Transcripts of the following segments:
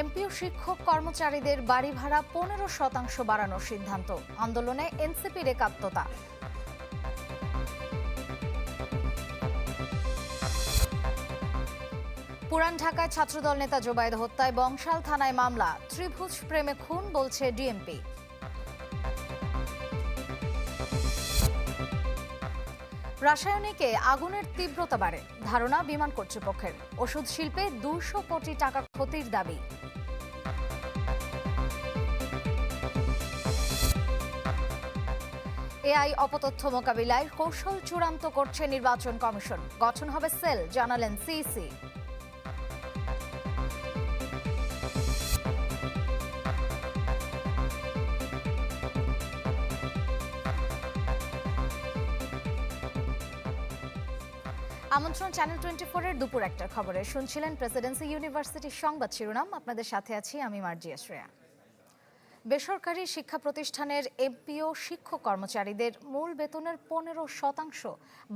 MPO শিক্ষক কর্মচারীদের বাড়ি ভাড়া পনেরো শতাংশ বাড়ানোর সিদ্ধান্ত। আন্দোলনে এনসিপির একাত্মতা। পুরান ঢাকায় ছাত্রদল নেতা জোবায়দ হত্যায় বংশাল থানায় মামলা। ত্রিভুজ প্রেমে খুন বলছে ডিএমপি। রাসায়নিকে আগুনের তীব্রতা বাড়ে, ধারণা বিমান কর্তৃপক্ষের। ওষুধ শিল্পে দুশো কোটি টাকা ক্ষতির দাবি। এআই অপতথ্য মোকাবিলায় কৌশল চূড়ান্ত করছে নির্বাচন কমিশন। গঠন হবে সেল জানালেন সিইসি। আমন্ত্রণ চ্যানেল টোয়েন্টি ফোরের দুপুর একটার খবরে। শুনছিলেন প্রেসিডেন্সি ইউনিভার্সিটির সংবাদ শিরোনাম। আপনাদের সাথে আছি আমি মার্জিয়া শ্রেয়া। বেসরকারি শিক্ষা প্রতিষ্ঠানের এমপিও শিক্ষক কর্মচারীদের মূল বেতনের পনেরো শতাংশ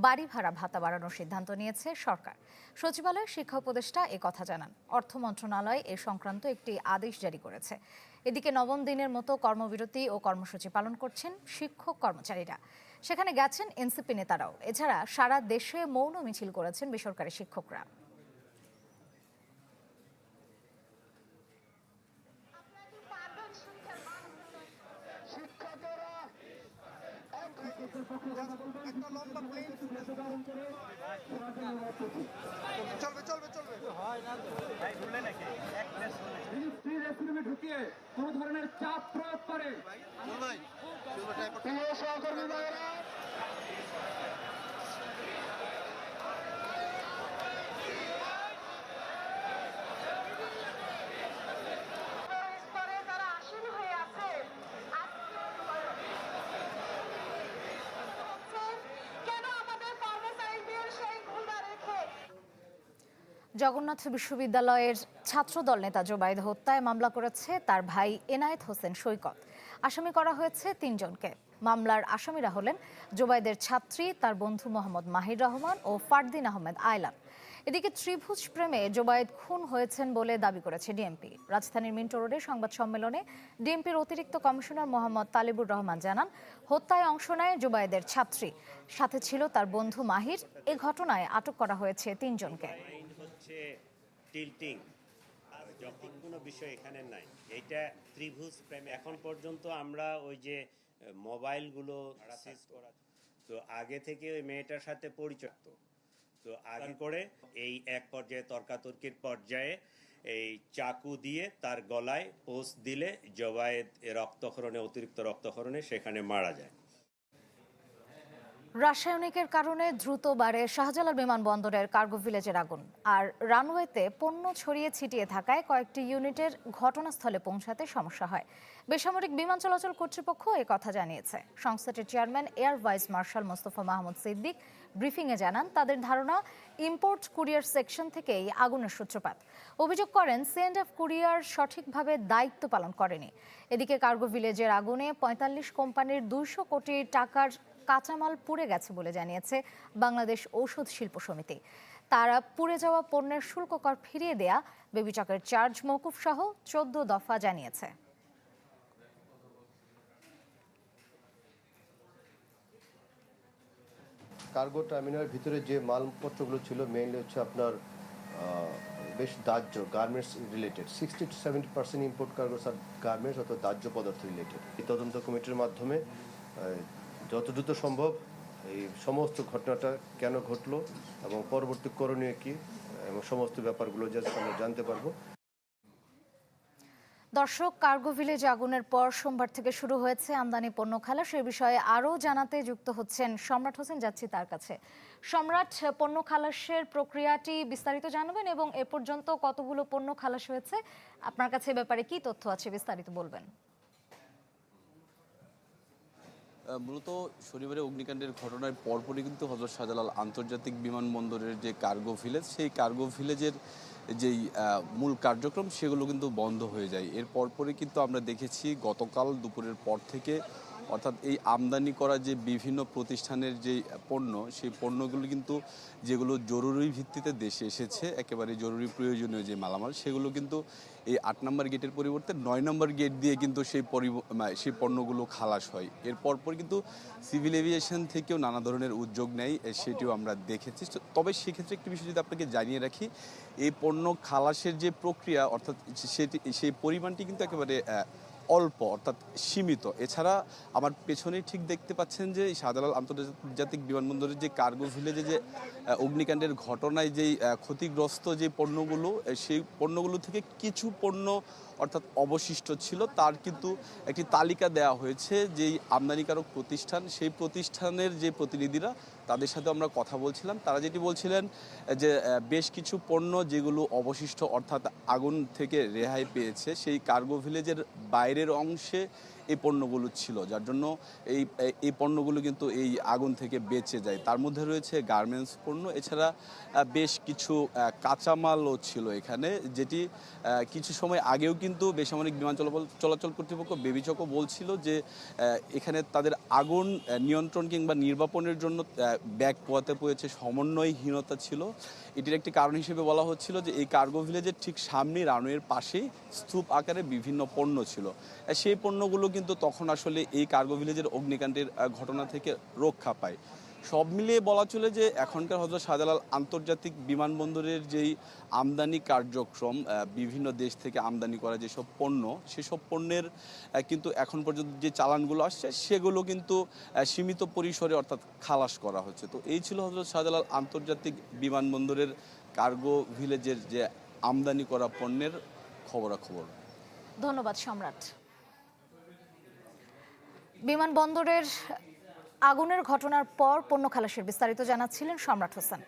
বাড়ি ভাড়া ভাতা বাড়ানোর সিদ্ধান্ত নিয়েছে সরকার। সচিবালয়ের শিক্ষা উপদেষ্টা এ কথা জানান। অর্থ মন্ত্রণালয় এ সংক্রান্ত একটি আদেশ জারি করেছে। এদিকে নবম দিনের মতো কর্মবিরতি ও কর্মসূচি পালন করছেন শিক্ষক কর্মচারীরা। সেখানে গেছেন এনসিপি নেতারাও। এছাড়া সারা দেশে মৌন মিছিল করেছেন বেসরকারি শিক্ষকরা চলবে চলবে চলবে মিনিস্ট্রি রেস্টুরেন্টে ঢুকিয়ে কোন ধরনের চাপ প্রয়োগ করে ভাই প্রিয় সহকর্মী ভাইয়েরা স্তরে যারা আসীন হয়ে আছে আজকে হচ্ছে কেন আমাদের কর্মচারীদের সেই ক্ষুধা রেখে জগন্নাথ বিশ্ববিদ্যালয়ের ছাত্রদল নেতা জোবাইদ হত্যায় মামলা করেছে তার ভাই এনায়েত হোসেন সৈকত। আসামি করা হয়েছে তিনজনকে। মামলার আসামিরা হলেন জোবাইদের ছাত্রী, তার বন্ধু মোহাম্মদ মাহির রহমান ও ফারদিন আহমেদ আয়লান। এদিকে ত্রিভুজ প্রেমে জোবায়েদ খুন হয়েছেন বলে দাবি করেছে ডিএমপি। রাজধানীর মিন্টো রোডে সংবাদ সম্মেলনে ডিএমপির অতিরিক্ত কমিশনার মোহাম্মদ তালিবুর রহমান জানান, হত্যায় অংশ নেয় জোবায়েদের ছাত্রী। সাথে ছিল তার বন্ধু মাহির। এ ঘটনায় আটক করা হয়েছে তিনজনকে। হচ্ছে টিল্টিং যখন কোনো বিষয় এখানে নাই এটা ত্রিভুজ প্রেম এখন পর্যন্ত আমরা ওই যে মোবাইলগুলো তো আগে থেকে ওই মেয়েটার সাথে পরিচয় তো তো আগে করে এই এক পর্যায়ে তর্কাতর্কির পর্যায়ে এই চাকু দিয়ে তার গলায় পোস্ট দিলে জবায়েত রক্তক্ষরণে অতিরিক্ত রক্তক্ষরণে সেখানে মারা যায়। রাসায়নিকের কারণে দ্রুত বাড়ে শাহজালাল বিমানবন্দরের কার্গো ভিলেজের আগুন। আর রানওয়েতে পণ্য ছড়িয়ে ছিটিয়ে থাকায় কয়েকটি ইউনিটের ঘটনাস্থলে পৌঁছাতে সমস্যা হয়। বেসামরিক বিমান চলাচল কর্তৃপক্ষ এ কথা জানিয়েছে। সংস্থাটির chairman, air vice marshal Mostafa Mahmud Siddique ব্রিফিংয়ে জানান, তাদের ধারণা, ইম্পোর্ট কুরিয়ার সেকশন থেকেই আগুনের সূত্রপাত। অভিযোগ করেন সিএনএফ কুরিয়ার সঠিকভাবে দায়িত্ব পালন করেনি। এদিকে কার্গো ভিলেজের আগুনে পঁয়তাল্লিশ কোম্পানির দুইশো কোটি টাকার কাঁচামাল পুড়ে গেছে বলে জানিয়েছে বাংলাদেশ ঔষধ শিল্প সমিতি। তারা পুড়ে যাওয়া পণ্যের শুল্ক কর ফিরিয়ে দেয়া বেবিচকের চার্জ মৌকুফ সহ চোদ্দ দফা জানিয়েছে। কার্গো টার্মিনালের ভিতরে যে মালপত্রগুলো ছিল মেইনলি হচ্ছে আপনার বেশ দাহ্য garments related sixty two seventy percent import cargoes আর গার্মেন্টস অথবা দাহ্য পদার্থ রিলেটেড এই তদন্ত কমিটির মাধ্যমে যত দ্রুত সম্ভব এই সমস্ত ঘটনাটা কেন ঘটলো এবং পরবর্তী করণীয় কি, এবং সমস্ত ব্যাপারগুলো যাতে আমরা জানতে পারব। দর্শক, কার্গো ভিলেজ আগুনের পর সোমবার থেকে শুরু হয়েছে আমদানি পণ্য খালা। সে বিষয়ে আরও জানাতে যুক্ত হচ্ছেন সম্রাট হোসেন, যাচ্ছি তার কাছে। সম্রাট, পণ্য খালাসের প্রক্রিয়াটি বিস্তারিত জানাবেন এবং এ পর্যন্ত কতগুলো পণ্য খালাস হয়েছে? আপনার কাছে ব্যাপারে কি তথ্য আছে বিস্তারিত বলবেন। মূলত শনিবারে অগ্নিকাণ্ডের ঘটনার পরপরই কিন্তু হজরত শাহজালাল আন্তর্জাতিক বিমানবন্দরের যে কার্গো ভিলেজ, সেই কার্গো ভিলেজের যেই মূল কার্যক্রম, সেগুলো কিন্তু বন্ধ হয়ে যায়। এর পরপরই কিন্তু আমরা দেখেছি গতকাল দুপুরের পর থেকে অর্থাৎ এই আমদানি করা যে বিভিন্ন প্রতিষ্ঠানের যে পণ্য, সেই পণ্যগুলো কিন্তু যেগুলো জরুরি ভিত্তিতে দেশে এসেছে, একেবারে জরুরি প্রয়োজনীয় যে মালামাল, সেগুলো কিন্তু এই আট নম্বর গেটের পরিবর্তে নয় নম্বর গেট দিয়ে কিন্তু সেই মা- সেই পণ্যগুলো খালাস হয়। এর পরপর কিন্তু সিভিল এভিয়েশন থেকেও নানা ধরনের উদ্যোগ নেয় সেটিও আমরা দেখেছি। তবে সেক্ষেত্রে একটি বিষয় যদি আপনাকে জানিয়ে রাখি, এই পণ্য খালাসের যে প্রক্রিয়া, অর্থাৎ সেটি, সেই পরিমাণটি কিন্তু একেবারে অল্প, অর্থাৎ সীমিত। এছাড়া আমার পেছনেই ঠিক দেখতে পাচ্ছেন যে শাহজালাল আন্তর্জাতিক বিমানবন্দরের যে কার্গো ভিলেজে যে অগ্নিকাণ্ডের ঘটনায় যেই ক্ষতিগ্রস্ত যে পণ্যগুলো সেই পণ্যগুলো থেকে কিছু পণ্য অর্থাৎ অবশিষ্ট ছিল, তার কিন্তু একটি তালিকা দেওয়া হয়েছে যেই আমদানিকারক প্রতিষ্ঠান, সেই প্রতিষ্ঠানের যে প্রতিনিধিরা, তাদের সাথে আমরা কথা বলছিলাম। তারা যেটি বলছিলেন যে বেশ কিছু পণ্য যেগুলো অবশিষ্ট অর্থাৎ আগুন থেকে রেহাই পেয়েছে, সেই কার্গো ভিলেজের বাইরের অংশে এই পণ্যগুলো ছিল, যার জন্য এই এই পণ্যগুলো কিন্তু এই আগুন থেকে বেঁচে যায়। তার মধ্যে রয়েছে গার্মেন্টস পণ্য, এছাড়া বেশ কিছু কাঁচামালও ছিল এখানে, যেটি কিছু সময় আগেও কিন্তু বেসামরিক বিমান চলাচল চলাচল কর্তৃপক্ষ বেবিচকও বলছিল যে এখানে তাদের আগুন নিয়ন্ত্রণ কিংবা নির্বাপনের জন্য ব্যাগ পোয়াতে পড়েছে সমন্বয়হীনতা ছিল। এটির একটি কারণ হিসেবে বলা হচ্ছিল যে, এই কার্গো ভিলেজের ঠিক সামনে রানওয়ের পাশেই স্তূপ আকারে বিভিন্ন পণ্য ছিল। সেই পণ্যগুলো কিন্তু তখন আসলে এই কার্গো ভিলেজের অগ্নিকাণ্ডের ঘটনা থেকে রক্ষা পায়। সব মিলিয়ে বলা চলে যে এখনকার হজরত শাহজালাল আন্তর্জাতিক বিমানবন্দরের যেই আমদানি কার্যক্রম বিভিন্ন দেশ থেকে আমদানি করা যেসব পণ্য, সেসব পণ্যের কিন্তু এখন পর্যন্ত যে চালানগুলো আসছে, সেগুলো কিন্তু সীমিত পরিসরে অর্থাৎ খালাস করা হচ্ছে। তো এই ছিল হজরত শাহজালাল আন্তর্জাতিক বিমানবন্দরের কার্গো ভিলেজের যে আমদানি করা পণ্যের খবরাখবর। ধন্যবাদ, সম্রাট। বিমানবন্দরের আগুনের ঘটনার পর পণ্য খালাসের বিস্তারিত জানাচ্ছিলেন সম্রাট হোসেন।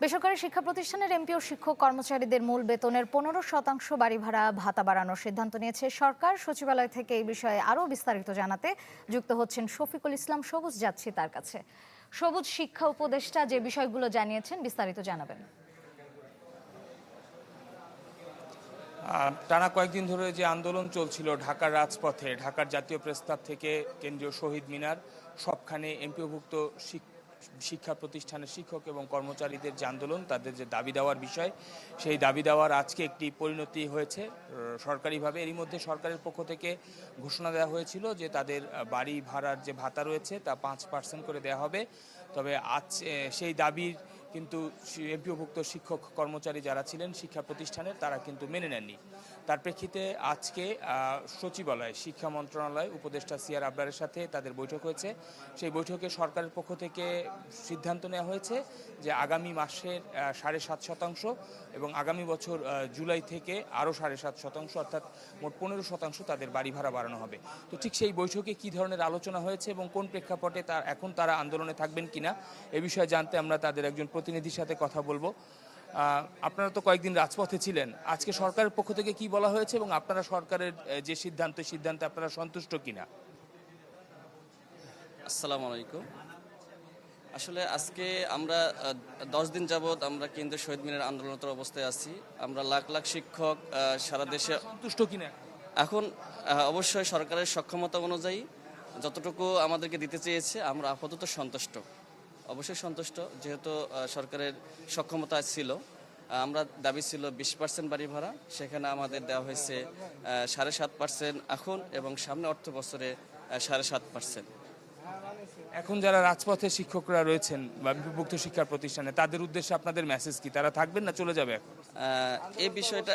বেসরকারি শিক্ষা প্রতিষ্ঠানের এমপি ও শিক্ষক কর্মচারীদের মূল বেতনের পনেরো শতাংশ বাড়ি ভাড়া ভাতা বাড়ানোর সিদ্ধান্ত নিয়েছে সরকার। সচিবালয় থেকে এই বিষয়ে আরও বিস্তারিত জানাতে যুক্ত হচ্ছেন শফিকুল ইসলাম। সবুজ যাচ্ছি তার কাছে। সবুজ শিক্ষা উপদেষ্টা যে বিষয়গুলো জানিয়েছেন বিস্তারিত জানাবেন। টানা কয়েকদিন ধরে যে আন্দোলন চলছিল ঢাকার রাজপথে, ঢাকার জাতীয় প্রেসক্লাব থেকে কেন্দ্রীয় শহীদ মিনার, সবখানে এমপিওভুক্ত শিক্ষা প্রতিষ্ঠানের শিক্ষক এবং কর্মচারীদের যে আন্দোলন, তাদের যে দাবি দেওয়ার বিষয়, সেই দাবি দেওয়ার আজকে একটি পরিণতি হয়েছে। সরকারিভাবে এরই মধ্যে সরকারের পক্ষ থেকে ঘোষণা দেওয়া হয়েছিল যে তাদের বাড়ি ভাড়ার যে ভাতা রয়েছে, তা পাঁচ পার্সেন্ট করে দেওয়া হবে। তবে আজ সেই দাবির কিন্তু এমপিওভুক্ত শিক্ষক কর্মচারী যারা ছিলেন শিক্ষা প্রতিষ্ঠানের তারা কিন্তু মেনে নেননি। তার প্রেক্ষিতে আজকে সচিবালয়, শিক্ষা মন্ত্রণালয় উপদেষ্টা সিআর আবরারের সাথে তাদের বৈঠক হয়েছে। সেই বৈঠকে সরকারের পক্ষ থেকে সিদ্ধান্ত নেওয়া হয়েছে যে আগামী মাসের সাড়ে সাত শতাংশ এবং আগামী বছর জুলাই থেকে আরও সাড়ে সাত শতাংশ অর্থাৎ মোট পনেরো শতাংশ তাদের বাড়ি ভাড়া বাড়ানো হবে। তো ঠিক সেই বৈঠকে কী ধরনের আলোচনা হয়েছে এবং কোন প্রেক্ষাপটে তার, এখন তারা আন্দোলনে থাকবেন কিনা, এ বিষয়ে জানতে আমরা তাদের একজন প্রতিনিধির সাথে কথা বলব। আপনারা তো কয়েকদিন রাজপথে ছিলেন। আজকে সরকারের পক্ষ থেকে কি বলা হয়েছে এবং আপনারা সরকারের যে সিদ্ধান্ত সিদ্ধান্তে আপনারা সন্তুষ্ট কিনা? আসসালামু আলাইকুম। আসলে আজকে আমরা দশ দিন যাবৎ আমরা কেন্দ্রীয় শহীদ মিনার আন্দোলনরত অবস্থায় আছি। আমরা লাখ লাখ শিক্ষক সারা দেশে সন্তুষ্ট কিনা? এখন অবশ্যই সরকারের সক্ষমতা অনুযায়ী যতটুকু আমাদেরকে দিতে চেয়েছে আমরা আপাতত সন্তুষ্ট। অবশ্যই সন্তুষ্ট, যেহেতু সরকারের সক্ষমতা ছিল। আমরা দাবি ছিল বিশ পার্সেন্ট বাড়ি ভাড়া, সেখানে আমাদের দেওয়া হয়েছে সাড়ে সাত পার্সেন্ট এখন এবং সামনে অর্থ বছরে সাড়ে সাত পার্সেন্ট এখন যারা রাজপথে শিক্ষকরা রয়েছেন বা বিভক্ত শিক্ষা প্রতিষ্ঠানে তাদের উদ্দেশ্যে আপনাদের মেসেজ কি? তারা থাকবেন না চলে যাবে এখন? এই বিষয়টা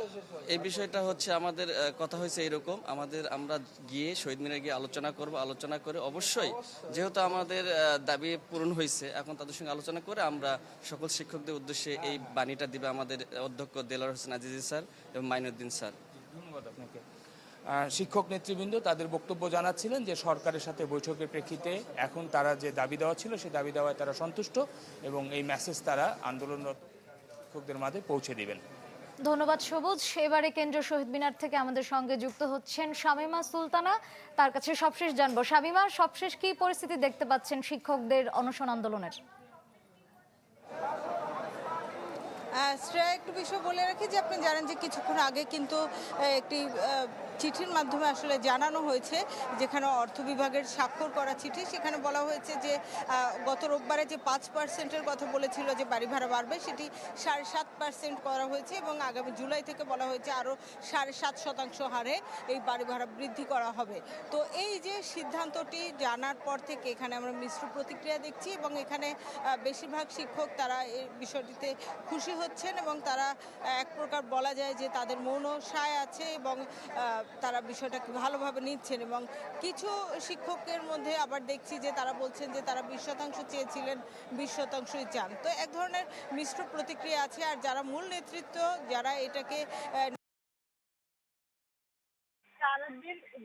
এই বিষয়টা হচ্ছে আমাদের কথা হয়েছে এরকম। আমাদের আমরা গিয়ে শহীদ মিনারে গিয়ে আলোচনা করব আলোচনা করে অবশ্যই যেহেতু আমাদের দাবি পূরণ হয়েছে এখন তাদের সঙ্গে আলোচনা করে আমরা সকল শিক্ষকদের উদ্দেশ্যে এই বাণীটা দিবে আমাদের অধ্যক্ষ দেলার হোসেন আজিজি স্যার এবং মাইনুদ্দিন স্যার। ধন্যবাদ আপনাকে। শিক্ষক নেতৃবৃন্দ তাদের বক্তব্য জানাচ্ছিলেন যে সরকারের সাথে বৈঠকের প্রেক্ষিতে এখন তারা যে দাবি দেওয়া ছিল সেই দাবি দেওয়ায় তারা সন্তুষ্ট এবং এই মেসেজ তারা আন্দোলনরত শিক্ষকদের মাঝে পৌঁছে দিবেন। ধন্যবাদ সবুজ। এবারে কেন্দ্রীয় শহীদ মিনার থেকে আমাদের সঙ্গে যুক্ত হচ্ছেন শামিমা সুলতানা। তার কাছে সবশেষ জানব। শামিমা, সবশেষ কি পরিস্থিতি দেখতে পাচ্ছেন শিক্ষকদের অনশন আন্দোলনের? শ্রেয়া, একটু বিষয় বলে রাখি যে আপনি জানেন যে কিছুক্ষণ আগে কিন্তু একটি চিঠির মাধ্যমে আসলে জানানো হয়েছে যেখানে অর্থ বিভাগের স্বাক্ষর করা চিঠি। সেখানে বলা হয়েছে যে গত রোববারে যে পাঁচ পার্সেন্টের কথা বলেছিল যে বাড়ি ভাড়া বাড়বে, সেটি সাড়ে সাত পার্সেন্ট করা হয়েছে এবং আগামী জুলাই থেকে বলা হয়েছে আরও সাড়ে সাত শতাংশ হারে এই বাড়ি ভাড়া বৃদ্ধি করা হবে। তো এই যে সিদ্ধান্তটি জানার পর থেকে এখানে আমরা মিশ্র প্রতিক্রিয়া দেখছি এবং এখানে বেশিরভাগ শিক্ষক তারা এই বিষয়টিতে খুশি হচ্ছেন এবং তারা এক প্রকার বলা যায় যে তাদের মৌন সায় আছে এবং তারা বিষয়টাকে ভালোভাবে নিচ্ছেন এবং কিছু শিক্ষকের মধ্যে আবার দেখছি যে তারা বলছেন যে তারা বিশ শতাংশ চেয়েছিলেন, বিশ শতাংশই চান। তো এক ধরনের মিশ্র প্রতিক্রিয়া আছে আর যারা মূল নেতৃত্ব, যারা এটাকে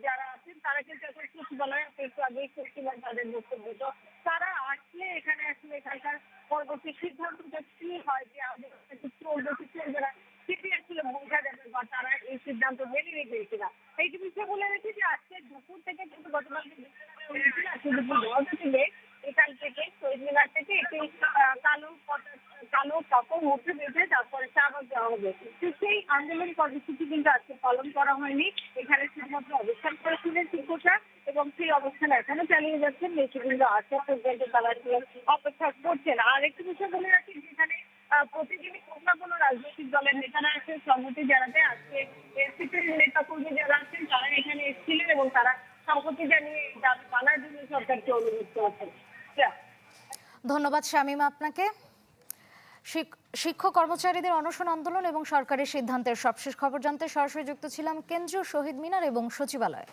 যারা আছেন তারা কিন্তু এখন সচিবালয়ে একটু আগে সচিবালয় তাদের বক্তব্য তো তারা আসলে এখানে আসলে এখানকার পরবর্তী সিদ্ধান্তটা কি হয়, যে আমাদের চলবে কি আসলে যাবে বা তারা এই সিদ্ধান্ত এইটি বিষয়ে বলে যে আজকে দুপুর থেকে কিন্তু এখান থেকে থেকে একটি কালো কালো বেঁধে তারপরে চাবক দেওয়া হবে। সেই আন্দোলন কর্মসূচি কিন্তু আজকে পালন করা হয়নি। এখানে শুধুমাত্র অবস্থান করেছিলেন শিক্ষকরা এবং সেই অবস্থান এখনও চালিয়ে যাচ্ছেন? নেতৃবৃন্দ আসা পর্যন্ত তারা অপেক্ষা করছেন। আর একটি বিষয় বলে রাখি যেখানে প্রতিদিনই কোনো না কোনো রাজনৈতিক দলের নেতারা আসে সম্মতি জানাতে। আজকে এনসিপির নেতা কর্মী যারা আছেন তারা এখানে এসেছিলেন এবং তারা সম্মতি জানিয়ে দাবি মানার জন্য সরকারকে অনুরোধ করেছেন। ধন্যবাদ শামীমা আপনাকে। শিক- শিক্ষক কর্মচারীদের অনশন আন্দোলন এবং সরকারের সিদ্ধান্তের সবশেষ খবর জানতে সরাসরি যুক্ত ছিলাম কেন্দ্রীয় শহীদ মিনার এবং সচিবালয়।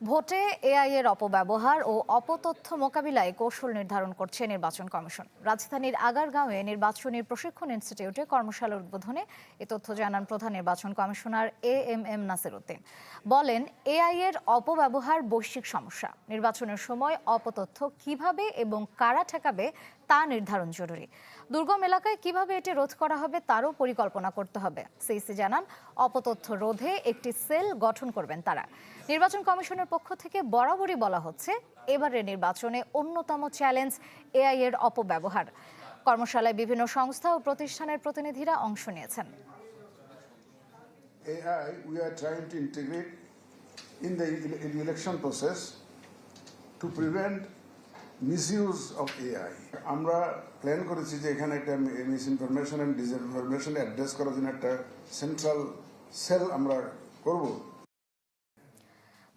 ভোটে এআই এর অপব্যবহার ও অপতথ্য মোকাবিলায় কৌশল নির্ধারণ করছে নির্বাচন কমিশন। রাজধানীর আগারগাঁওয়ে নির্বাচনী প্রশিক্ষণ ইনস্টিটিউটে কর্মশালার উদ্বোধনে এ তথ্য জানান প্রধান নির্বাচন commissioner A M M Nasir Uddin বলেন, এআই এর অপব্যবহার বৈশ্বিক সমস্যা। নির্বাচনের সময় অপতথ্য কীভাবে এবং কারা ঠেকাবে তা নির্ধারণ জরুরি। দুর্গম এলাকায় কীভাবে এটি রোধ করা হবে তারও পরিকল্পনা করতে হবে। সিইসি জানান, অপতথ্য রোধে একটি সেল গঠন করবেন তারা। নির্বাচন কমিশনের পক্ষ থেকে বরাবরই বলা হচ্ছে, এবারের নির্বাচনে অন্যতম চ্যালেঞ্জ এআই এর অপব্যবহার। কর্মশালায় বিভিন্ন সংস্থা ও প্রতিষ্ঠানের প্রতিনিধিরা অংশ নিয়েছেন। AI we are trying to integrate in the in the election process to prevent misuse of AI. আমরা প্ল্যান করেছি যে এখানে একটা misinformation and disinformation address করার জন্য একটা সেন্ট্রাল সেল আমরা করব।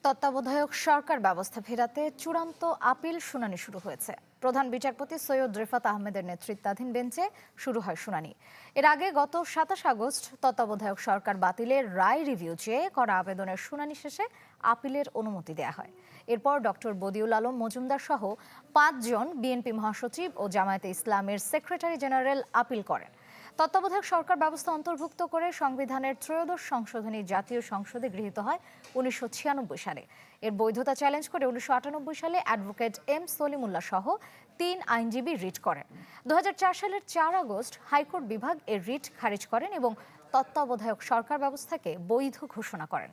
তত্ত্বাবধায়ক সরকার ব্যবস্থা ফেরাতে চূড়ান্ত আপিল শুনানি শুরু হয়েছে। প্রধান বিচারপতি সৈয়দ রেফাত আহমেদের নেতৃত্বাধীন বেঞ্চে শুরু হয় শুনানি। এর আগে গত সাতাশ আগস্ট তত্ত্বাবধায়ক সরকার বাতিলের রায় রিভিউ চেয়ে করা আবেদনের শুনানি শেষে আপিলের অনুমতি দেয়া হয়। এরপর ডক্টর বদিউল আলম, মজুমদার সহ পাঁচজন বিএনপি মহাসচিব ও জামায়াতে ইসলামের সেক্রেটারি জেনারেল আপিল করেন। তত্ত্বাবধায়ক সরকার ব্যবস্থা অন্তর্ভুক্ত করে সংবিধানের ত্রয়োদশ সংশোধনী জাতীয় সংসদে গৃহীত হয় উনিশশো ছিয়ানব্বই সালে। এর বৈধতা চ্যালেঞ্জ করে উনিশশো আটানব্বই সালে অ্যাডভোকেট এম সলিমুল্লাহ সহ তিন আইনজীবী রিট করেন। দু হাজার চার সালের চার আগস্ট হাইকোর্ট বিভাগ এর রিট খারিজ করেন এবং তত্ত্বাবধায়ক সরকার ব্যবস্থাকে বৈধ ঘোষণা করেন।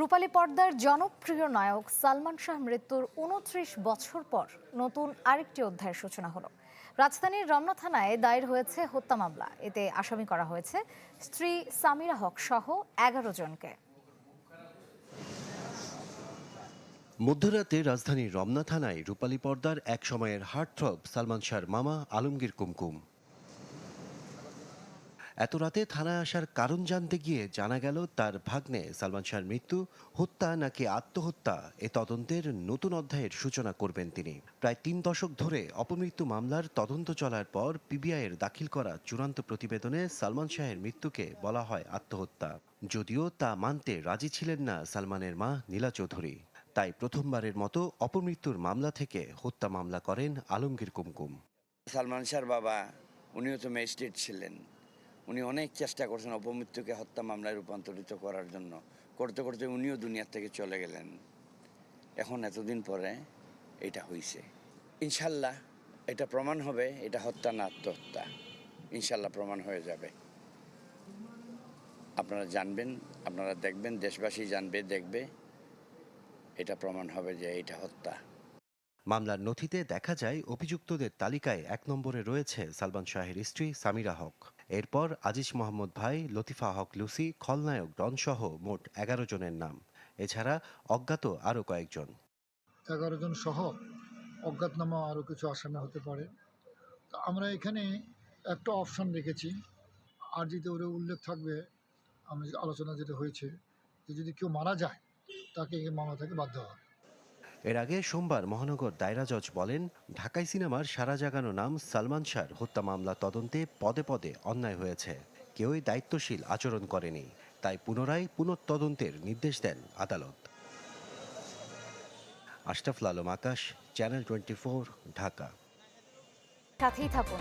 রূপালী পর্দার জনপ্রিয় নায়ক সালমান শাহ মৃত্যুর উনত্রিশ বছর পর নতুন আরেকটি অধ্যায়ের সূচনা হলো। রাজধানীর রমনা থানায় দায়ের হয়েছে হত্যা মামলা। এতে আসামি করা হয়েছে স্ত্রী সামিরা হক সহ এগারো জনকে। মধ্যরাতে রাজধানীর রমনা থানায় রূপালী পর্দার এক সময়ের হার্টথ্রব সালমান শাহর মামা আলমগীর কুমকুম। এত রাতে থানায় আসার কারণ জানতে গিয়ে জানা গেল তার ভাগ্নে সালমান শাহর মৃত্যু, হত্যা নাকি আত্মহত্যা এ তদন্তের নতুন অধ্যায়ের সূচনা করবেন তিনি। প্রায় তিন দশক ধরে অপমৃত্যু মামলার তদন্ত চলার পর পিবিআইয়ের দাখিল করা চূড়ান্ত প্রতিবেদনে সালমান শাহের মৃত্যুকে বলা হয় আত্মহত্যা। যদিও তা মানতে রাজি ছিলেন না সালমানের মা নীলা চৌধুরী। তাই প্রথমবারের মতো অপমৃত্যুর মামলা থেকে হত্যা মামলা করেন আলমগীর কুমকুম। সালমান শাহর বাবা, উনিও তো ম্যাজিস্ট্রেট ছিলেন। উনি অনেক চেষ্টা করছেন অপমৃত্যুকে হত্যা মামলায় রূপান্তরিত করার জন্য। করতে করতে উনিও দুনিয়ার থেকে চলে গেলেন। এখন এতদিন পরে এটা হইছে। ইনশাল্লাহ এটা প্রমাণ হবে, এটা হত্যা না আত্মহত্যা। ইনশাল্লাহ প্রমাণ হয়ে যাবে। আপনারা জানবেন, আপনারা দেখবেন, দেশবাসী জানবে, দেখবে। এটা প্রমাণ হবে যে এটা হত্যা। মামলার নথিতে দেখা যায়, অভিযুক্তদের তালিকায় এক নম্বরে রয়েছে সালমান শাহের স্ত্রী সামিরা হক। এরপর আজিজ মোহাম্মদ ভাই, লতিফা হক লুসি, খলনায়ক ডন সহ মোট এগারো জনের নাম। এছাড়া অজ্ঞাত আরও কয়েকজন। এগারো জন সহ অজ্ঞাতনামা আরও কিছু আসামি হতে পারে। তো আমরা এখানে একটা অপশন রেখেছি। আর যদি ওর উল্লেখ থাকবে, আমি আলোচনা যেটা হয়েছে, যে যদি কেউ মারা যায়, তাকে এই মামলা থেকে বাধ্য হবে। এর আগে সোমবার মহানগর দায়রা জজ বলেন, ঢাকাই সিনেমার সারা জাগানো নাম সালমান শাহর হত্যা মামলা তদন্তে পদে পদে অন্যায় হয়েছে। কেউই দায়িত্বশীল আচরণ করেনি, তাই পুনরায় পুনঃতদন্তের নির্দেশ দেন আদালত। Ashraful Alam Akash channel twenty Dhaka. সাথেই থাকুন।